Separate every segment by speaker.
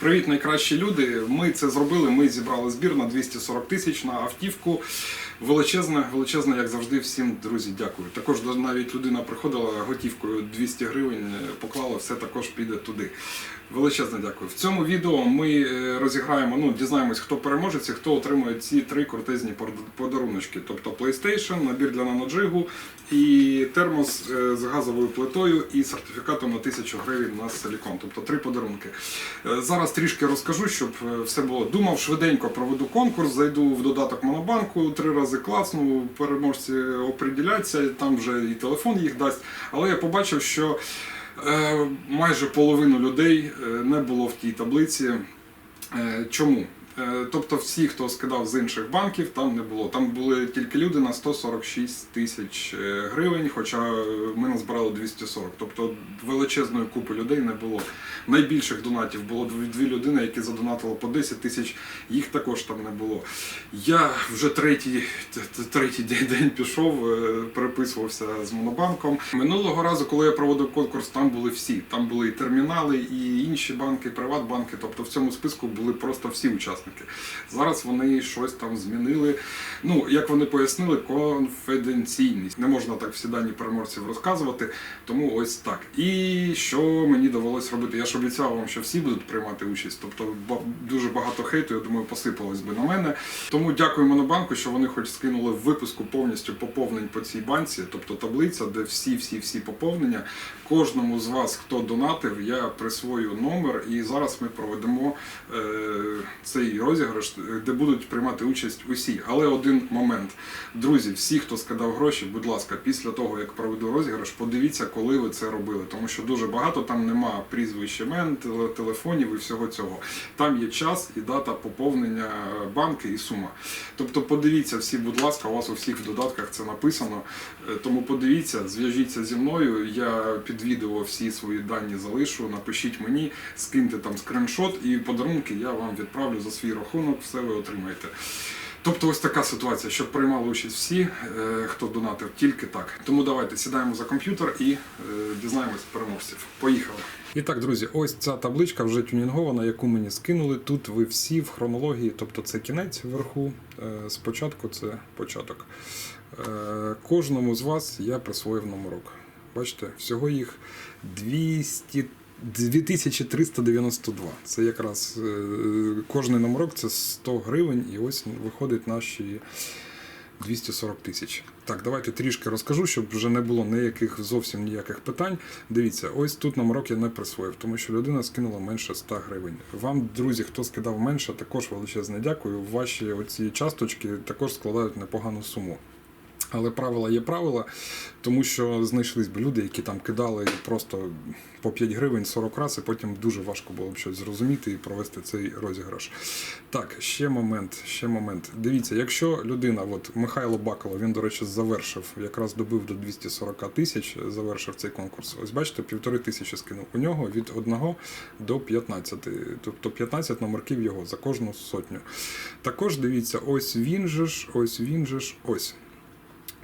Speaker 1: Привіт, найкращі люди. Ми це зробили. Ми зібрали збір на 240 тисяч на автівку. Величезне, величезне, як завжди, всім друзі, дякую. Також навіть людина приходила готівкою 200 гривень, е, поклала, все також піде туди. Величезне дякую. В цьому відео ми е, розіграємо, ну дізнаємось, хто переможець і хто отримує ці три крутезні подаруночки. Тобто PlayStation, набір для наноджигу і термос е, з газовою плитою і сертифікатом на 1000 гривень на силікон. Тобто три подарунки. Е, Зараз трішки розкажу, щоб е, все було. Думав, швиденько проведу конкурс, зайду в додаток Монобанку, три рази класну, переможці оприділяться, там вже і телефон їх дасть. Але я побачив, що е, майже половину людей е, не було в тій таблиці. Чому? Е, Тобто всі, хто скидав з інших банків, там не було. Там були тільки люди на 146 тисяч е, гривень, хоча е, ми назбирали 240. Тобто величезної купи людей не було. Найбільших донатів було дві- людини, які задонатили по 10 тисяч, їх також там не було. Я вже третій, третій день, пішов, переписувався з монобанком. Минулого разу, коли я проводив конкурс, там були всі. Там були і термінали, і інші банки, приватбанки. Тобто в цьому списку були просто всі учасники. Зараз вони щось там змінили. Ну, як вони пояснили, конфіденційність. Не можна так всі дані переможців розказувати. Тому ось так. І що мені довелось робити? Я ж обіцяв вам, що всі будуть приймати участь. Тобто дуже багато хейту, я думаю, посипалось би на мене. Тому дякую Монобанку, що вони хоч скинули в випуску повністю поповнень по цій банці, тобто таблиця, де всі-всі-всі поповнення. Кожному з вас, хто донатив, я присвою номер, і зараз ми проведемо е, цей розіграш, де будуть приймати участь усі. Але один момент. Друзі, всі, хто скидав гроші, будь ласка, після того, як проведу розіграш, подивіться, коли ви це робили. Тому що дуже багато там нема прізвищ імен, телефонів і всього цього. Там є час і дата поповнення банки і сума. Тобто подивіться всі, будь ласка, у вас у всіх в додатках це написано. Е, Тому подивіться, зв'яжіться зі мною. Я під відео всі свої дані залишу. Напишіть мені, скиньте там скриншот і подарунки я вам відправлю за свій рахунок, все ви отримаєте. Тобто ось така ситуація, щоб приймали участь всі, е, хто донатив, тільки так. Тому давайте сідаємо за комп'ютер і е, дізнаємось переможців. Поїхали. І так, друзі, ось ця табличка вже тюнінгована, яку мені скинули. Тут ви всі в хронології, тобто це кінець вверху, е, спочатку це початок. Кожному з вас я присвоїв номерок. Бачите, всього їх 200 2392. Це якраз е, кожний номерок це 100 гривень, і ось виходить наші 240 тисяч. Так, давайте трішки розкажу, щоб вже не було ніяких зовсім ніяких питань. Дивіться, ось тут номерок я не присвоїв, тому що людина скинула менше 100 гривень. Вам, друзі, хто скидав менше, також величезне дякую. Ваші оці часточки також складають непогану суму. Але правила є правила, тому що знайшлись б люди, які там кидали просто по 5 гривень 40 разів, і потім дуже важко було б щось зрозуміти і провести цей розіграш. Так, ще момент, ще момент. Дивіться, якщо людина, от Михайло Бакало, він, до речі, завершив, якраз добив до 240 тисяч, завершив цей конкурс. Ось бачите, півтори тисячі скинув. У нього від 1 до 15, тобто 15 номерків його за кожну сотню. Також дивіться, ось він же ж, ось він же ж, ось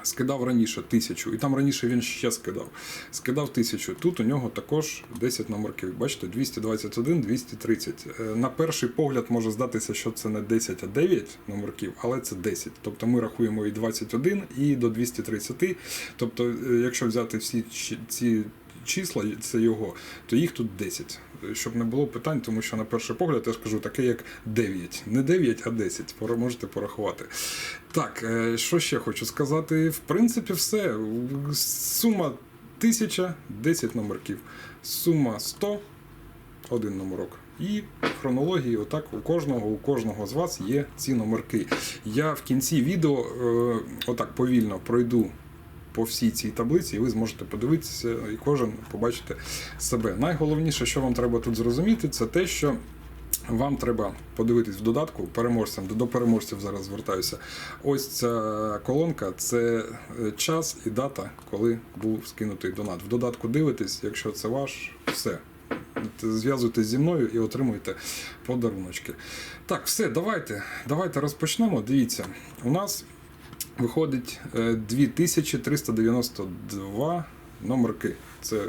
Speaker 1: скидав раніше тисячу, і там раніше він ще скидав. Скидав тисячу. Тут у нього також 10 номерків. Бачите, 221, 230. Е, На перший погляд може здатися, що це не 10, а 9 номерків, але це 10. Тобто ми рахуємо і 21, і до 230. Тобто, е, якщо взяти всі ці числа, це його, то їх тут 10. Щоб не було питань, тому що на перший погляд я скажу таке, як 9. Не 9, а 10. Пора- Можете порахувати. Так, е, що ще хочу сказати? В принципі, все. Сума 1000, 10 номерків. Сума 100, один номерок. І в хронології, отак у кожного, у кожного з вас є ці номерки. Я в кінці відео е, отак повільно пройду по всій цій таблиці, і ви зможете подивитися і кожен побачити себе. Найголовніше, що вам треба тут зрозуміти, це те, що вам треба подивитись в додатку переможцям, до переможців зараз звертаюся. Ось ця колонка це е, час і дата, коли був скинутий донат. В додатку дивитесь, якщо це ваш, все. Зв'язуйтесь зі мною і отримуйте подаруночки. Так, все, давайте, давайте розпочнемо. Дивіться, у нас виходить е, 2392 номерки. Це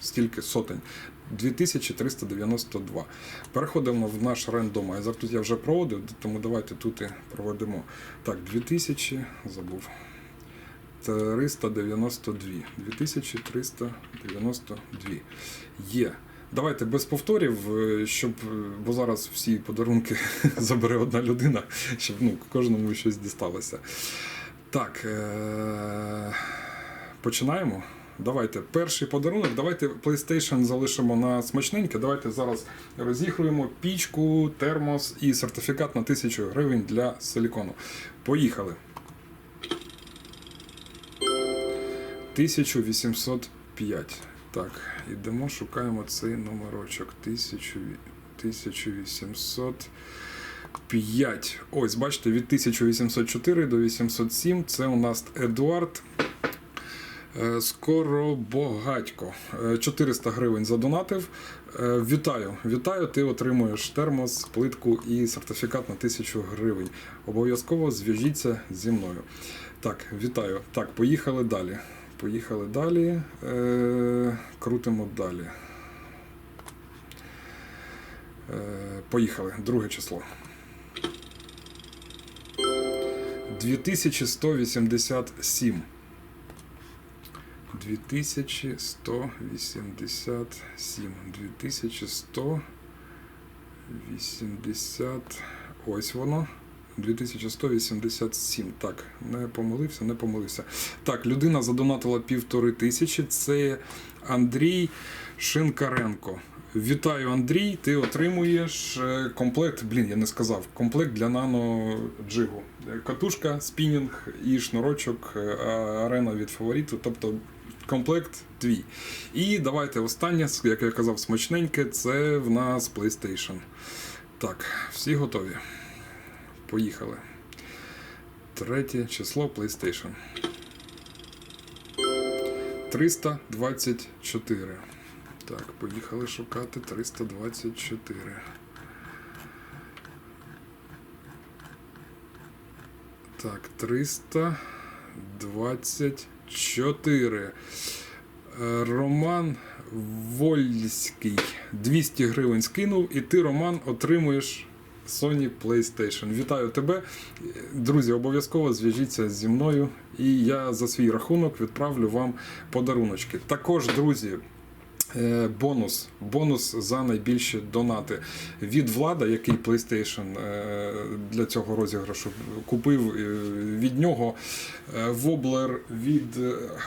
Speaker 1: стільки сотень. 2392. Переходимо в наш рандомайзер. Тут я вже проводив, тому давайте тут і проведемо. Так, 2000, забув. 392. 2392. Є. Давайте без повторів, е, щоб, е, бо зараз всі подарунки забере одна людина, щоб ну, кожному щось дісталося. Так, е- починаємо. Давайте перший подарунок. Давайте PlayStation залишимо на смачненьке. Давайте зараз розігруємо пічку, термос і сертифікат на 1000 гривень для силікону. Поїхали. 1805. Так, ідемо, шукаємо цей номерочок. 1000 1805. Ось, бачите, від 1804 до 807 це у нас Едуард. Е, Скоро багатько. Е, 400 гривень задонатив. Е, Вітаю, вітаю. Ти отримуєш термос, плитку і сертифікат на 1000 гривень. Обов'язково зв'яжіться зі мною. Так, вітаю. Так, поїхали далі. Поїхали далі. Е, крутимо далі. Е, поїхали. Друге число. 2187. 2187. 2180. Ось воно. 2187. Так, не помилився, не помилився. Так, людина задонатила півтори тисячі. Це Андрій Шинкаренко. Вітаю, Андрій. Ти отримуєш е, комплект. Блін, я не сказав. Комплект для нано джигу. Катушка, спінінг і шнурочок е, арена від фавориту. Тобто комплект твій. І давайте останнє, як я казав, смачненьке, це в нас PlayStation. Так, всі готові. Поїхали. Третє число PlayStation. 324. Так, поїхали шукати 324. Так, 324. Е, Роман Вольський 200 гривень скинув, і ти, Роман, отримуєш Sony PlayStation. Вітаю тебе. Друзі, обов'язково зв'яжіться зі мною, і я за свій рахунок відправлю вам подаруночки. Також, друзі. Е, Бонус, бонус за найбільші донати від влада, який PlayStation е, для цього розіграшу купив е, від нього воблер від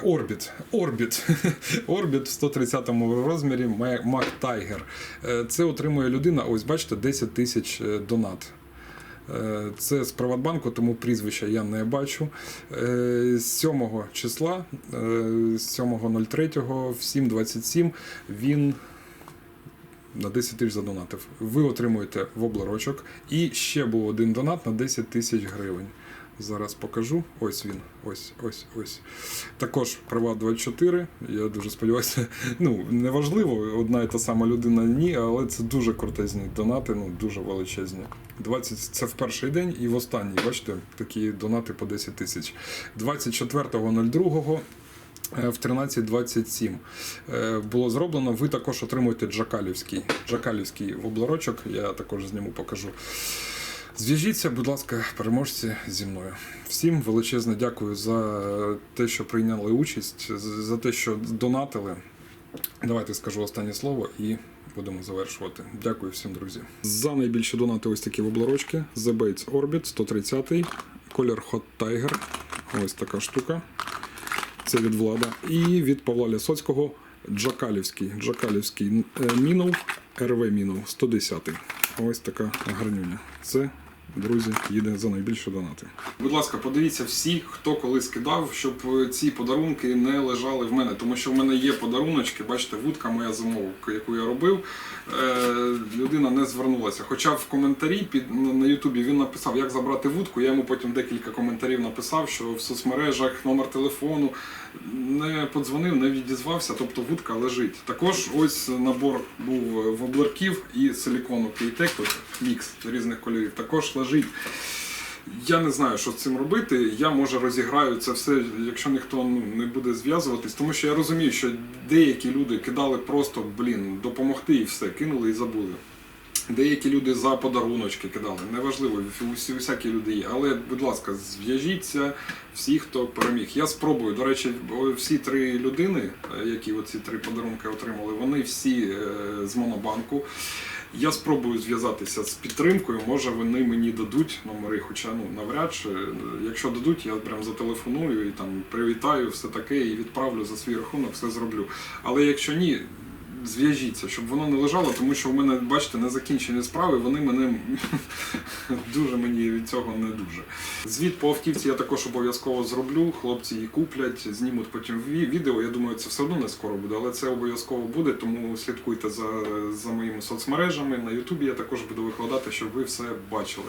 Speaker 1: Orbit. Orbit. Orbit в 130 розмірі Mac Tiger. Це отримує людина. Ось бачите, 10 тисяч донат. Е, Це з Приватбанку, тому прізвища я не бачу. Е, З 7 числа, е, з 7.03 в 7.27 він на 10 тисяч задонатив. Ви отримуєте воблерочок. І ще був один донат на 10 тисяч гривень. Зараз покажу. Ось він. Ось, ось, ось. Також Приват 24. Я дуже сподіваюся. Ну, неважливо, одна і та сама людина ні, але це дуже крутезні донати, ну дуже величезні. 20 це в перший день і в останній, бачите, такі донати по 10 тисяч. 24.02 е, в 13.27 е, було зроблено. Ви також отримуєте Джакалівський, Джакалівський воблерочок, я також зніму покажу. Зв'яжіться, будь ласка, переможці зі мною. Всім величезне дякую за те, що прийняли участь, за те, що донатили. Давайте скажу останнє слово і будемо завершувати. Дякую всім, друзі. За найбільші донати ось такі воблерочки. The Bates Orbit 130, колір Hot Tiger. Ось така штука. Це від влада. І від Павла Лясоцького Джакалівський. Джакалівський е, Мінов, РВ Мінов 110. Ось така гарнюня. Це, друзі, їде за найбільші донати. Будь ласка, подивіться всі, хто коли скидав, щоб ці подарунки не лежали в мене, тому що в мене є подаруночки. Бачите, вудка моя замовка, яку я робив. Е, людина не звернулася. Хоча в коментарі під на- Ютубі він написав, як забрати вудку. Я йому потім декілька коментарів написав, що в соцмережах номер телефону не подзвонив, не відізвався, тобто вудка лежить. Також ось набор був воблерків і силікону Кейтек, мікс різних кольорів. Також лежить. Я не знаю, що з цим робити. Я може розіграю це все, якщо ніхто ну, не буде зв'язуватись, тому що я розумію, що деякі люди кидали просто блін, допомогти і все, кинули і забули. Деякі люди за подаруночки кидали, неважливо, усі всякі люди є. Але, будь ласка, зв'яжіться всі, хто переміг. Я спробую. До речі, всі три людини, е, які оці три подарунки отримали, вони всі е, з монобанку. Я спробую зв'язатися з підтримкою. Може вони мені дадуть номери, хоча ну навряд чи. Якщо дадуть, я прям зателефоную і там привітаю, все таке, і відправлю за свій рахунок, все зроблю. Але якщо ні, зв'яжіться, щоб воно не лежало, тому що в мене, бачите, незакінчені справи, вони мене дуже мені від цього не дуже. Звіт по автівці я також обов'язково зроблю. Хлопці її куплять, знімуть потім відео. Я думаю, це все одно не скоро буде, але це обов'язково буде, тому слідкуйте за, за моїми соцмережами. На Ютубі я також буду викладати, щоб ви все бачили.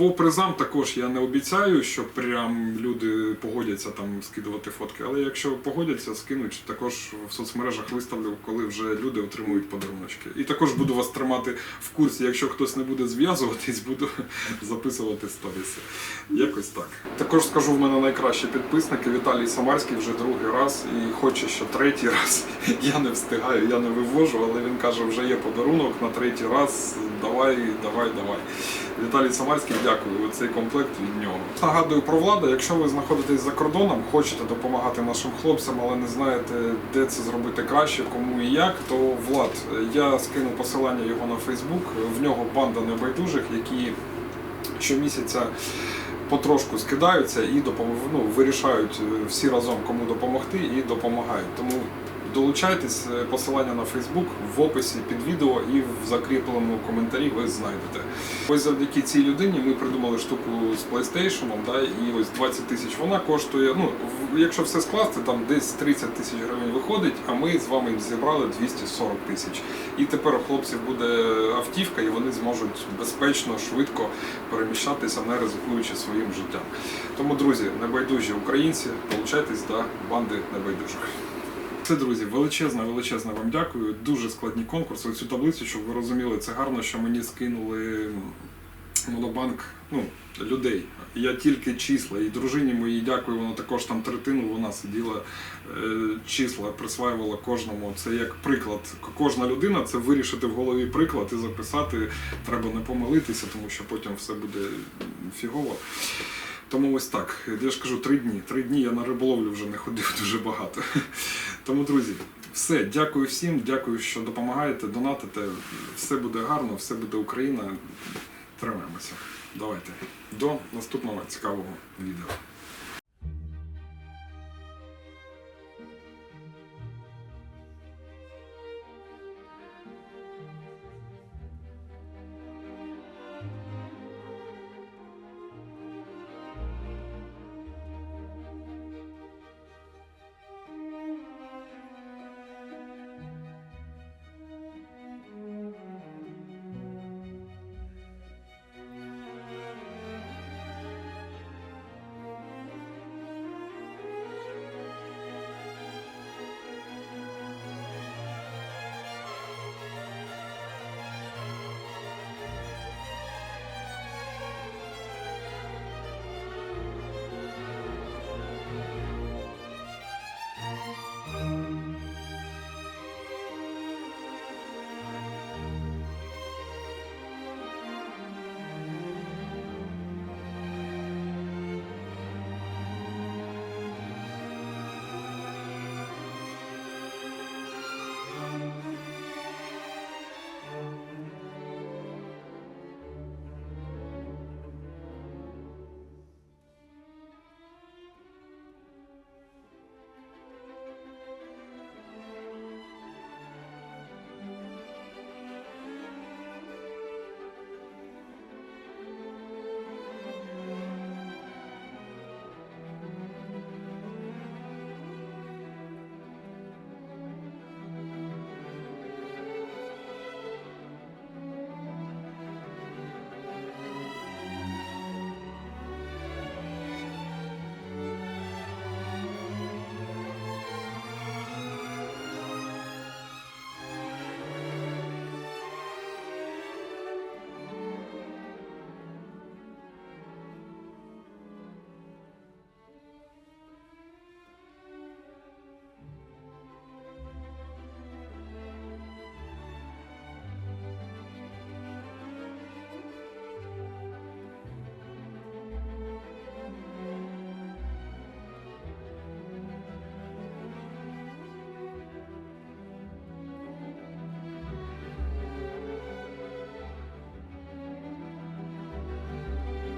Speaker 1: По призам також я не обіцяю, що прям люди погодяться там скидувати фотки, але якщо погодяться, скинуть, також в соцмережах виставлю, коли вже люди отримують подаруночки. І також буду вас тримати в курсі, якщо хтось не буде зв'язуватись, буду записувати сторіси. Якось так. Також скажу, в мене найкращі підписники. Віталій Самарський вже другий раз і хоче, що третій раз. Я не встигаю, я не вивожу, але він каже, вже є подарунок на третій раз. Давай, давай, давай. Віталій Самарський, дякую. Оцей комплект від нього. Нагадую про владу. Якщо ви знаходитесь за кордоном, хочете допомагати нашим хлопцям, але не знаєте, де це зробити краще, кому і як, то Влад, я скину посилання його на Фейсбук. В нього банда небайдужих, які щомісяця потрошку скидаються і допом... ну, вирішають е, всі разом кому допомогти і допомагають. Тому долучайтесь, е, посилання на Фейсбук в описі під відео і в закріпленому коментарі ви знайдете. Ось завдяки цій людині ми придумали штуку з PlayStation, да, і ось 20 тисяч вона коштує. Ну, якщо все скласти, там десь 30 тисяч гривень виходить, а ми з вами зібрали 240 тисяч. І тепер у хлопців буде автівка, і вони зможуть безпечно, швидко переміщатися, не ризикуючи своїм життям. Тому, друзі, небайдужі українці, долучайтесь до банди небайдужих. Це, друзі, величезне, величезне вам дякую. Дуже складні конкурси. Цю таблицю, щоб ви розуміли, це гарно, що мені скинули монобанк ну, людей. Я тільки числа. І дружині моїй дякую, вона також там третину, вона сиділа, е, числа присваювала кожному. Це як приклад. Кожна людина це вирішити в голові приклад і записати. Треба не помилитися, тому що потім все буде фігово. Тому ось так. Я ж кажу, три дні. Три дні я на риболовлю вже не ходив дуже багато. Тому, друзі, все, дякую всім, дякую, що допомагаєте, донатите. Все буде гарно, все буде Україна. Тримаємося. Давайте. До наступного цікавого відео.